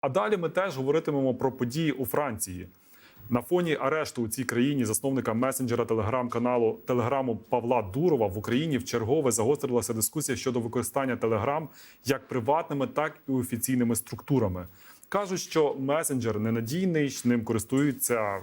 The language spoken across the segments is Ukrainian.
А далі ми теж говоритимемо про події у Франції. На фоні арешту у цій країні засновника месенджера телеграм-каналу Телеграму Павла Дурова в Україні вчергове загострилася дискусія щодо використання Телеграм як приватними, так і офіційними структурами. Кажуть, що месенджер ненадійний, ним користуються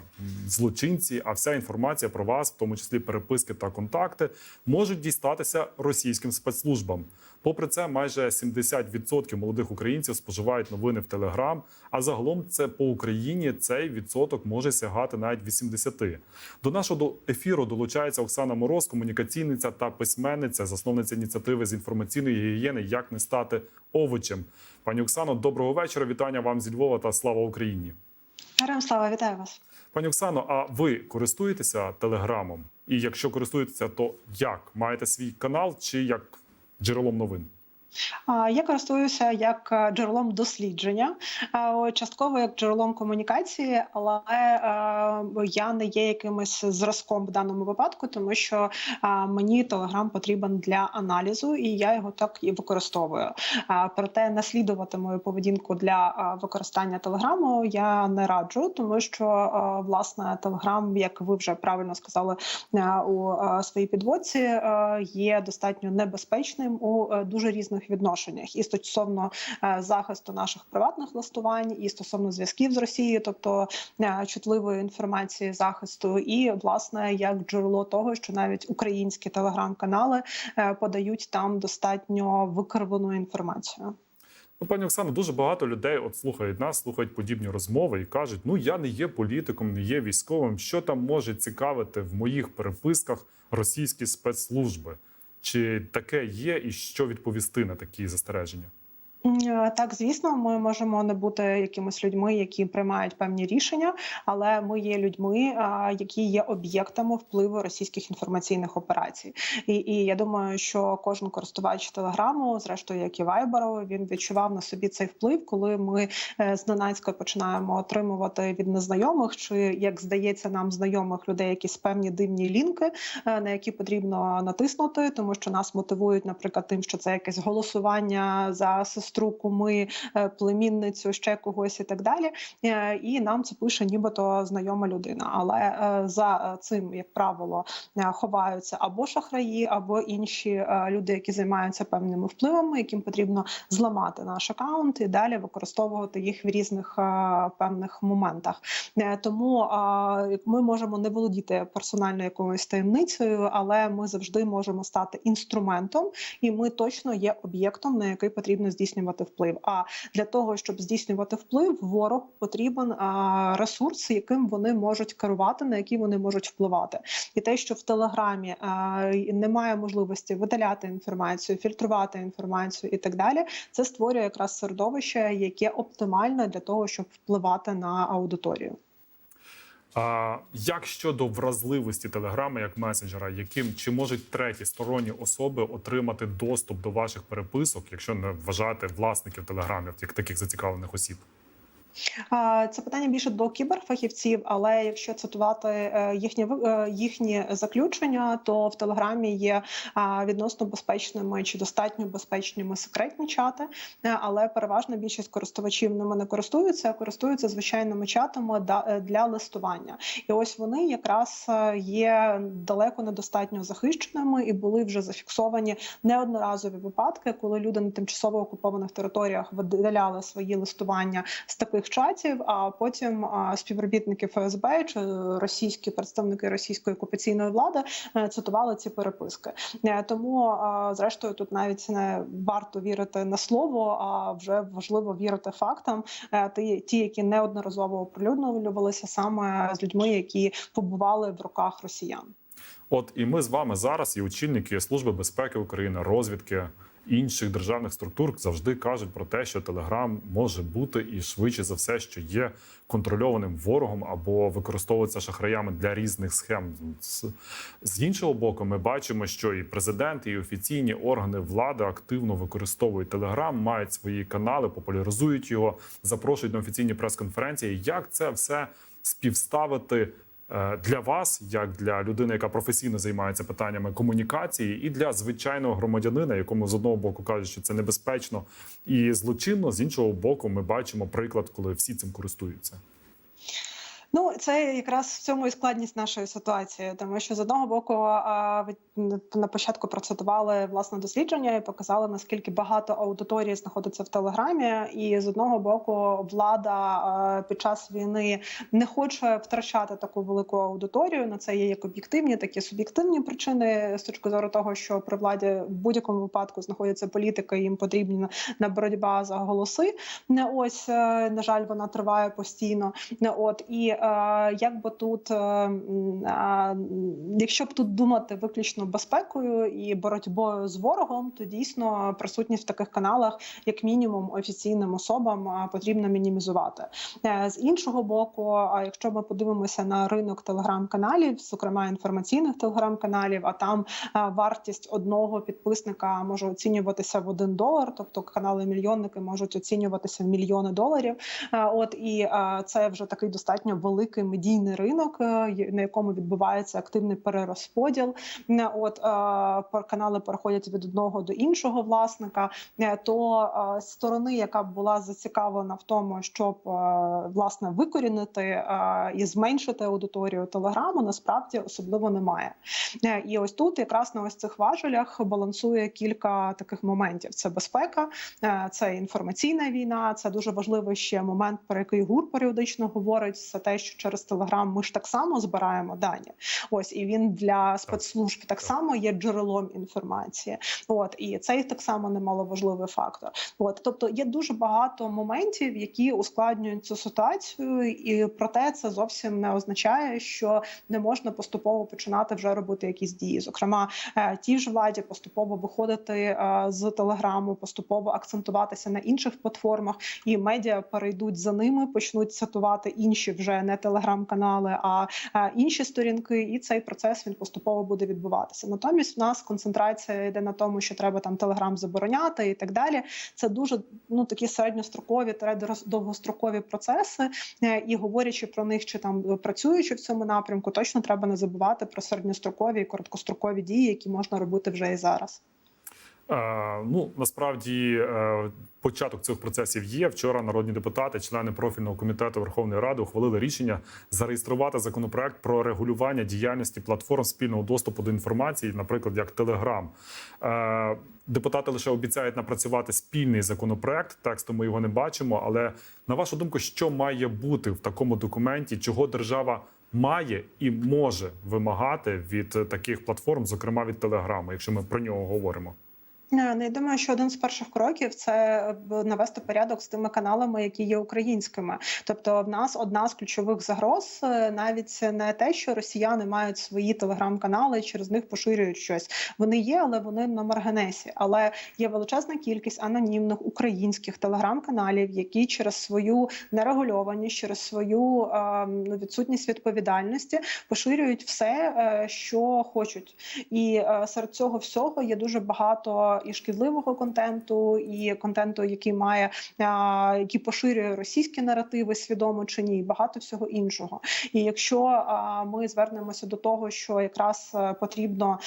злочинці, а вся інформація про вас, в тому числі переписки та контакти, можуть дістатися російським спецслужбам. Попри це, майже 70% молодих українців споживають новини в Телеграм. А загалом це по Україні цей відсоток може сягати навіть 80%. До нашого ефіру долучається Оксана Мороз, комунікаційниця та письменниця, засновниця ініціативи з інформаційної гігієни Як не стати овочем. Пані Оксано, доброго вечора. Вітання вам зі Львова та слава Україні. Героям слава, вітаю вас. Пані Оксано, а ви користуєтеся телеграмом? І якщо користуєтеся, то як маєте свій канал чи як джерелом новин? Я користуюся як е, джерелом дослідження, частково як джерелом комунікації, але е, я не є якимось зразком в даному випадку, тому що мені телеграм потрібен для аналізу, і я його так і використовую. Проте наслідувати мою поведінку для використання телеграму я не раджу, тому що власне телеграм, як ви вже правильно сказали е, у своїй підводці, є достатньо небезпечним у дуже різних відношеннях і стосовно е, захисту наших приватних листувань, і стосовно зв'язків з Росією, тобто е, чутливої інформації захисту, і власне як джерело того, що навіть українські телеграм-канали е, подають там достатньо викривлену інформацію. Ну, пані Оксано, дуже багато людей от слухають нас, слухають подібні розмови і кажуть: ну я не є політиком, не є військовим. Що там може цікавити в моїх переписках російські спецслужби? Чи таке є, і що відповісти на такі застереження? Е, Так, звісно, ми можемо не бути якимись людьми, які приймають певні рішення, але ми є людьми, які є об'єктами впливу російських інформаційних операцій. І, і я думаю, що кожен користувач телеграму, зрештою, як і Вайберу, він відчував на собі цей вплив, коли ми е, зненацька починаємо отримувати від незнайомих, чи як здається нам знайомих людей, якісь певні дивні лінки, е, на які потрібно натиснути, тому що нас мотивують, наприклад, тим, що це якесь голосування за сестру, куми, е, племінницю, ще когось і так далі. Е, І нам це пише, нібито знайома людина. Але е, за цим, як правило, ховаються або шахраї, або інші люди, які займаються певними впливами, яким потрібно зламати наш акаунт і далі використовувати їх в різних певних моментах. Тому ми можемо не володіти персонально якоюсь таємницею, але ми завжди можемо стати інструментом, і ми точно є об'єктом, на який потрібно здійснювати вплив. А для того, щоб здійснювати вплив, ворог потрібен ресурс, яким вони можуть керувати, на який вони можуть впливати. І те, що в телеграмі немає можливості видаляти інформацію, фільтрувати інформацію і так далі, це створює якраз середовище, яке оптимальне для того, щоб впливати на аудиторію. А як щодо вразливості телеграми як месенджера, яким чи можуть треті сторонні особи отримати доступ до ваших переписок, якщо не вважати власників телеграмів, як таких зацікавлених осіб? Це питання більше до кіберфахівців, але якщо цитувати е, їхні е, їхні заключення, то в телеграмі є відносно безпечними чи достатньо безпечними секретні чати, е, але переважна більшість користувачів ними не користуються, а користуються звичайними чатами для листування. І ось вони якраз є далеко недостатньо захищеними і були вже зафіксовані неодноразові випадки, коли люди на тимчасово окупованих територіях видаляли свої листування з таких чатів. А потім співробітники ФСБ чи російські представники російської окупаційної влади е, цитували ці переписки. Е, Тому, зрештою, тут навіть не варто вірити на слово, а вже важливо вірити фактам. Е, ті, які неодноразово оприлюднювалися саме з людьми, які побували в руках росіян. От і ми з вами зараз, і очільники Служби безпеки України, розвідки інших державних структур завжди кажуть про те, що Телеграм може бути і швидше за все, що є контрольованим ворогом або використовується шахраями для різних схем. З- іншого боку, ми бачимо, що і президент, і офіційні органи влади активно використовують Телеграм, мають свої канали, популяризують його, запрошують на офіційні прес-конференції. Як це все співставити для вас, як для людини, яка професійно займається питаннями комунікації, і для звичайного громадянина, якому з одного боку кажуть, що це небезпечно і злочинно, з іншого боку, ми бачимо приклад, коли всі цим користуються. Ну, це якраз в цьому і складність нашої ситуації, тому що з одного боку ви на початку процитували власне дослідження і показали наскільки багато аудиторії знаходиться в телеграмі, і з одного боку влада під час війни не хоче втрачати таку велику аудиторію. На це є як об'єктивні, так і суб'єктивні причини з точки зору того, що при владі в будь-якому випадку знаходяться політики, їм потрібна на боротьба за голоси. Не ось е, на жаль, вона триває постійно. От і е, як би тут, е, якщо б тут думати виключно безпекою і боротьбою з ворогом, то дійсно присутність в таких каналах, як мінімум, офіційним особам потрібно мінімізувати. Е, З іншого боку, якщо ми подивимося на ринок телеграм-каналів, зокрема інформаційних телеграм-каналів, а там вартість одного підписника може оцінюватися в один долар, тобто канали-мільйонники можуть оцінюватися в мільйони доларів. Е, От і е, це вже такий достатньо великий медійний ринок, е, на якому відбувається активний перерозподіл. Е, От е, канали переходять від одного до іншого власника. То сторони, яка була зацікавлена в тому, щоб власне викорінити і зменшити аудиторію телеграму, насправді особливо немає. І ось тут якраз на ось цих важелях балансує кілька таких моментів: це безпека, це інформаційна війна. Це дуже важливий ще момент, про який ГУР періодично говорить. Це те, що через Телеграм ми ж так само збираємо дані. Ось і він для спецслужб так само є джерелом інформації. От і це так само немаловажливий фактор. От тобто є дуже багато моментів, які ускладнюють цю ситуацію, і проте це зовсім не означає, що не можна поступово починати вже робити якісь дії. Зокрема, е, ті ж владі поступово виходити е, з телеграму, поступово акцентуватися на інших платформах, і медіа перейдуть за ними, почнуть цитувати інші вже не телеграм-канали, а інші сторінки. І цей процес він поступово буде відбуватися. Натомість, в нас концентрація йде на тому, що треба там телеграм забороняти і так далі. Це дуже ну такі середньострокові та довгострокові процеси. Е, І говорячи про них, чи там працюючи в цьому напрямку, точно треба не забувати про середньострокові і короткострокові дії, які можна робити вже і зараз. Е, ну насправді е, початок цих процесів є. Вчора народні депутати, члени профільного комітету Верховної Ради, ухвалили рішення зареєструвати законопроект про регулювання діяльності платформ спільного доступу до інформації, наприклад, як Телеграм. Депутати лише обіцяють напрацювати спільний законопроект. Тексту ми його не бачимо. Але на вашу думку, що має бути в такому документі, чого держава? Має і може вимагати від таких платформ, зокрема від Телеграму, якщо ми про нього говоримо. Е, Ну, я думаю, що один з перших кроків це навести порядок з тими каналами, які є українськими. Тобто, в нас одна з ключових загроз е, навіть не те, що росіяни мають свої телеграм-канали, через них поширюють щось. Вони є, але вони на маргінесі. Але є величезна кількість анонімних українських телеграм-каналів, які через свою нерегульованість, через свою е, ну, відсутність відповідальності поширюють все, е, що хочуть. І е, серед цього всього є дуже багато і шкідливого контенту, і контенту, який має який поширює російські наративи, свідомо чи ні, і багато всього іншого. І якщо ми звернемося до того, що якраз е, потрібно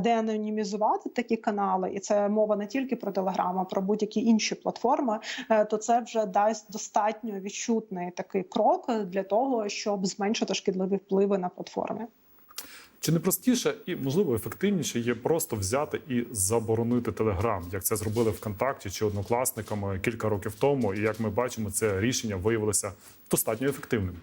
деанонімізувати такі канали, і це мова не тільки про Телеграм, а про будь-які інші платформи, е, то це вже дасть достатньо відчутний такий крок для того, щоб зменшити шкідливі впливи на платформи. Чи не простіше і можливо ефективніше є просто взяти і заборонити Телеграм, як це зробили ВКонтакті чи однокласниками кілька років тому? І як ми бачимо, це рішення виявилося достатньо ефективним.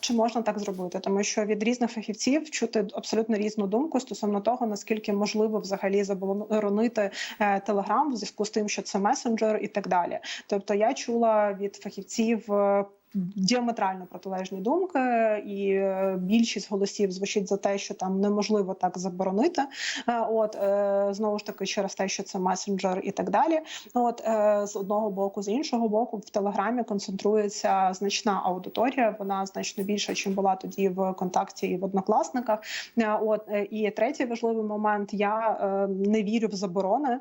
Чи можна так зробити? Тому що від різних фахівців чути абсолютно різну думку стосовно того, наскільки можливо взагалі заборонити е, Телеграм в зв'язку з тим, що це месенджер і так далі. Тобто я чула від фахівців. Діаметрально протилежні думки, і е, більшість голосів звучить за те, що там неможливо так заборонити. Е, От е, знову ж таки, через те, що це месенджер і так далі. От з одного боку, з іншого боку, в телеграмі концентрується значна аудиторія. Вона значно більша, ніж була тоді в контакті і в однокласниках. От і третій важливий момент: я не вірю в заборони.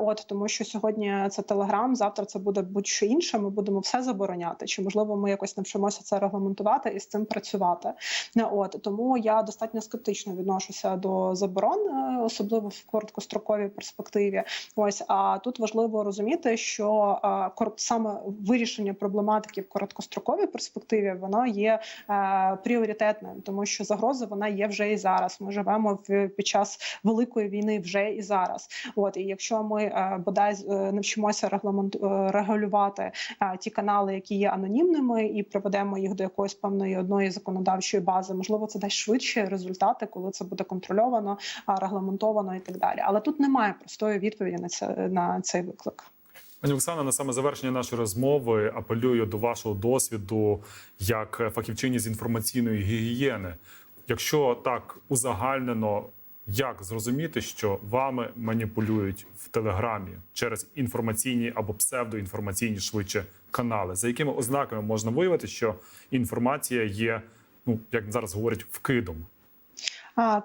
От тому, що сьогодні це телеграм, завтра це буде будь-що інше. Ми будемо все забороняти. Чи можливо можливо ми якось навчимося це регламентувати і з цим працювати. От тому я достатньо скептично відношуся до заборон, е, особливо в короткостроковій перспективі. Ось а тут важливо розуміти, що е, саме вирішення проблематики в короткостроковій перспективі воно є е, пріоритетним, тому що загроза вона є вже і зараз. Ми живемо в під час великої війни вже і зараз. От і якщо ми бодай навчимося регламент регулювати ті канали, які є анонімними, і приведемо їх до якоїсь певної одної законодавчої бази, можливо, це дасть швидше результати, коли це буде контрольовано, регламентовано і так далі. Але тут немає простої відповіді на це на цей виклик. Пані Оксана, на саме завершення нашої розмови апелюю до вашого досвіду як фахівчині з інформаційної гігієни. Якщо так узагальнено, як зрозуміти, що вами маніпулюють в телеграмі через інформаційні або псевдоінформаційні швидше канали, за якими ознаками можна виявити, що інформація є, ну як зараз говорять, вкидом?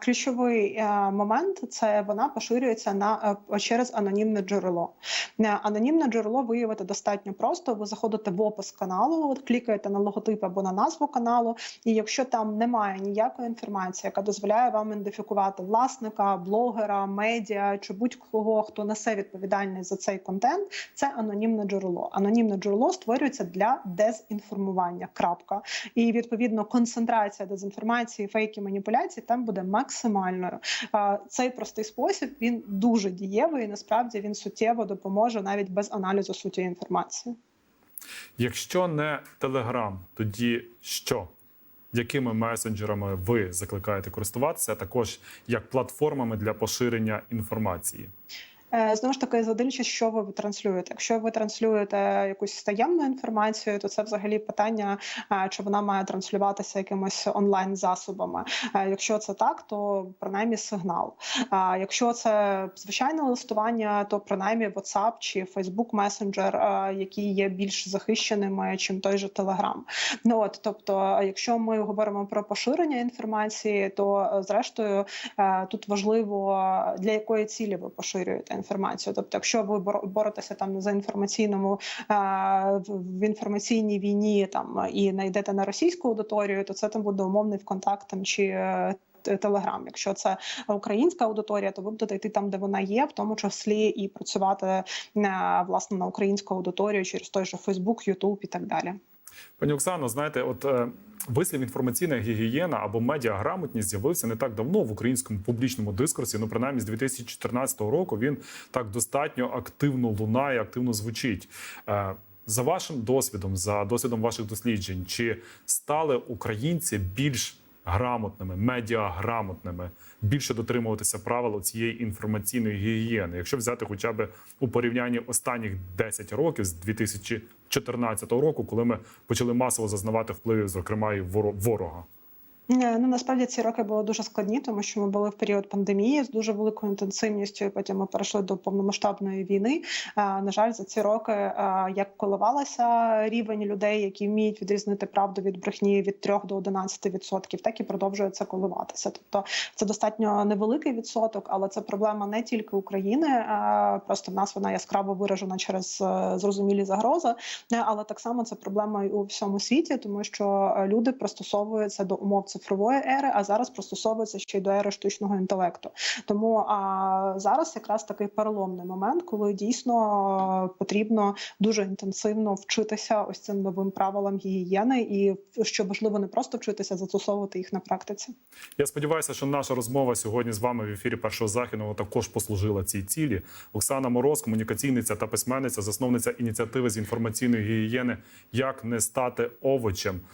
Ключовий е, момент це вона поширюється на е, через анонімне джерело. Е, Анонімне джерело виявити достатньо просто. Ви заходите в опис каналу, клікаєте на логотип або на назву каналу. І якщо там немає ніякої інформації, яка дозволяє вам ідентифікувати власника, блогера, медіа чи будь-кого, хто несе відповідальність за цей контент, це анонімне джерело. Анонімне джерело створюється для дезінформування. Крапка. І відповідно концентрація дезінформації, фейки, маніпуляцій там буде максимальною. Цей простий спосіб він дуже дієвий. і Насправді він суттєво допоможе навіть без аналізу суті інформації. Якщо не Телеграм, тоді що? Якими месенджерами ви закликаєте користуватися, а також як платформами для поширення інформації? Е, Знову ж таки, задивлячись, що ви транслюєте. Якщо ви транслюєте якусь таємну інформацію, то це взагалі питання, е, чи вона має транслюватися якимось онлайн засобами. Е, Якщо це так, то принаймні сигнал. Якщо це звичайне листування, то принаймні WhatsApp чи Facebook Messenger, які є більш захищеними, чим той же Telegram. Ну от, тобто, якщо ми говоримо про поширення інформації, то зрештою тут важливо для якої цілі ви поширюєте інформацію. Тобто, якщо ви бор- боретеся там за інформаційному е, в інформаційній війні там і найдете на російську аудиторію, то це там буде умовний ВКонтакт там чи. е, Телеграм, якщо це українська аудиторія, то ви будете йти там, де вона є, в тому числі і працювати власне на українську аудиторію через той же Фейсбук, Ютуб і так далі. Пані Оксано, знаєте, от е, вислів інформаційна гігієна або медіаграмотність з'явився не так давно в українському публічному дискурсі. Ну, принаймні, з 2014 року він так достатньо активно лунає, активно звучить. Е, за вашим досвідом, за досвідом ваших досліджень, чи стали українці більш грамотними, медіаграмотними, більше дотримуватися правил цієї інформаційної гігієни, якщо взяти хоча б у порівнянні останніх 10 років з 2014 року, коли ми почали масово зазнавати впливів, зокрема і ворога. Е, Ну насправді ці роки були дуже складні, тому що ми були в період пандемії з дуже великою інтенсивністю. і Потім ми перейшли до повномасштабної війни. Е, На жаль, за ці роки як коливалася рівень людей, які вміють відрізнити правду від брехні від 3 до 11 відсотків, так і продовжує це коливатися. Тобто це достатньо невеликий відсоток, але це проблема не тільки України. Просто в нас вона яскраво виражена через е, зрозумілі загрози, Е, але так само це проблема і у всьому світі, тому що е, люди пристосовуються до умов цифрової ери, а зараз пристосовуються ще й до ери штучного інтелекту. Тому а зараз якраз такий переломний момент, коли дійсно е, потрібно дуже інтенсивно вчитися ось цим новим правилам гігієни, і що важливо, не просто вчитися, а застосовувати їх на практиці. Я сподіваюся, що наша розмова сьогодні з вами в ефірі першого західного також послужила цій цілі. Оксана Мороз, комунікаційниця та письменниця, засновниця ініціативи з інформаційної гігієни Як не стати овочем.